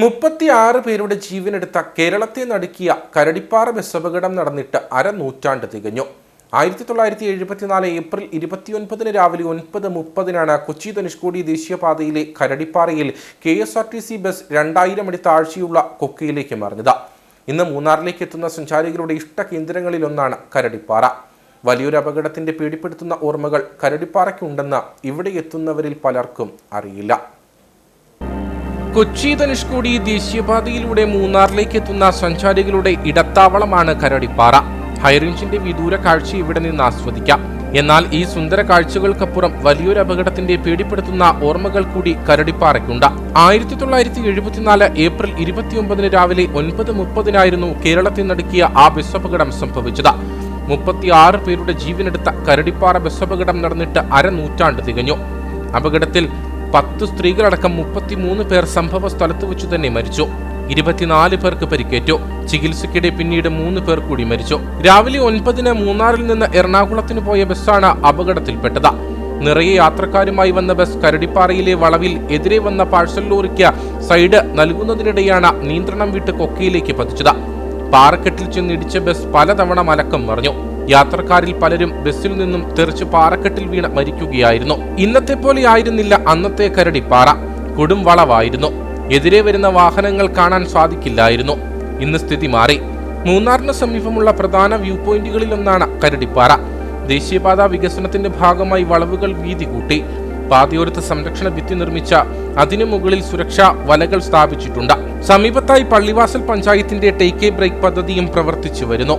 മുപ്പത്തിയാറ് പേരുടെ ജീവനെടുത്ത കേരളത്തെ നടുക്കിയ കരടിപ്പാറ ബസ് അപകടം നടന്നിട്ട് അരനൂറ്റാണ്ട് തികഞ്ഞു. ആയിരത്തി തൊള്ളായിരത്തി എഴുപത്തിനാല് ഏപ്രിൽ ഇരുപത്തിയൊൻപതിന് രാവിലെ ഒൻപത് മുപ്പതിനാണ് കൊച്ചി ധനുഷ്കോടി ദേശീയപാതയിലെ കരടിപ്പാറയിൽ K S R T C bus രണ്ടായിരം അടി താഴ്ചയുള്ള കൊക്കയിലേക്ക് മറിഞ്ഞത്. ഇന്ന് മൂന്നാറിലേക്ക് എത്തുന്ന സഞ്ചാരികളുടെ ഇഷ്ട കേന്ദ്രങ്ങളിലൊന്നാണ് കരടിപ്പാറ. വലിയൊരു അപകടത്തിന്റെ പേടിപ്പെടുത്തുന്ന ഓർമ്മകൾ കരടിപ്പാറയ്ക്കുണ്ടെന്ന് ഇവിടെ എത്തുന്നവരിൽ പലർക്കും അറിയില്ല. കൊച്ചി ധനുഷ്കോടി ദേശീയപാതയിലൂടെ മൂന്നാറിലേക്ക് എത്തുന്ന സഞ്ചാരികളുടെ ഇടത്താവളമാണ് കരടിപ്പാറ. ഹൈറേഞ്ചിന്റെ വിദൂര കാഴ്ച ഇവിടെ നിന്ന് ആസ്വദിക്കാം. എന്നാൽ ഈ സുന്ദര കാഴ്ചകൾക്കപ്പുറം വലിയൊരു അപകടത്തിന്റെ പേടിപ്പെടുത്തുന്ന ഓർമ്മകൾ കൂടി കരടിപ്പാറയ്ക്കുണ്ട്. ആയിരത്തി തൊള്ളായിരത്തി എഴുപത്തിനാല് ഏപ്രിൽ ഇരുപത്തിയൊമ്പതിന് രാവിലെ ഒൻപത് മുപ്പതിനായിരുന്നു കേരളത്തിൽ നടുക്കിയ ആ ബസ് അപകടം സംഭവിച്ചത്. മുപ്പത്തിയാറ് പേരുടെ ജീവനെടുത്ത കരടിപ്പാറ ബസ് അപകടം നടന്നിട്ട് അരനൂറ്റാണ്ട് തികഞ്ഞു. അപകടത്തിൽ പത്ത് സ്ത്രീകളടക്കം മുപ്പത്തിമൂന്ന് പേർ സംഭവ സ്ഥലത്ത് വെച്ചു തന്നെ മരിച്ചു. ഇരുപത്തിനാല് പേർക്ക് പരിക്കേറ്റു. ചികിത്സയ്ക്കിടെ പിന്നീട് മൂന്ന് പേർ കൂടി മരിച്ചു. രാവിലെ ഒൻപതിന് മൂന്നാറിൽ നിന്ന് എറണാകുളത്തിന് പോയ ബസ്സാണ് അപകടത്തിൽപ്പെട്ടത്. നിറയെ യാത്രക്കാരുമായി വന്ന ബസ് കരടിപ്പാറയിലെ വളവിൽ എതിരെ വന്ന പാഴ്സൽ ലോറിക്ക് സൈഡ് നൽകുന്നതിനിടെയാണ് നിയന്ത്രണം വിട്ട് കൊക്കയിലേക്ക് പതിച്ചത്. പാറക്കെട്ടിൽ ചെന്നിടിച്ച ബസ് പലതവണ മലക്കം മറിഞ്ഞു. യാത്രക്കാരിൽ പലരും ബസ്സിൽ നിന്നും തെറിച്ച് പാറക്കെട്ടിൽ വീണ് മരിക്കുകയായിരുന്നു. ഇന്നത്തെ പോലെ ആയിരുന്നില്ല അന്നത്തെ കരടിപ്പാറ കൊടും വളവായിരുന്നു. എതിരെ വരുന്ന വാഹനങ്ങൾ കാണാൻ സാധിക്കില്ലായിരുന്നു. ഇന്ന് സ്ഥിതി മാറി. മൂന്നാറിന് സമീപമുള്ള പ്രധാന വ്യൂ പോയിന്റുകളിലൊന്നാണ് കരടിപ്പാറ ദേശീയപാത വികസനത്തിന്റെ ഭാഗമായി വളവുകൾ വീതി കൂട്ടി. പാതയോരത്ത് സംരക്ഷണ ഭിത്തി നിർമ്മിച്ച അതിനു മുകളിൽ സുരക്ഷാ വലകൾ സ്ഥാപിച്ചിട്ടുണ്ട്. സമീപത്തായി പള്ളിവാസൽ പഞ്ചായത്തിന്റെ ടേക്ക് ബ്രേക്ക് പദ്ധതിയും പ്രവർത്തിച്ചു വരുന്നു.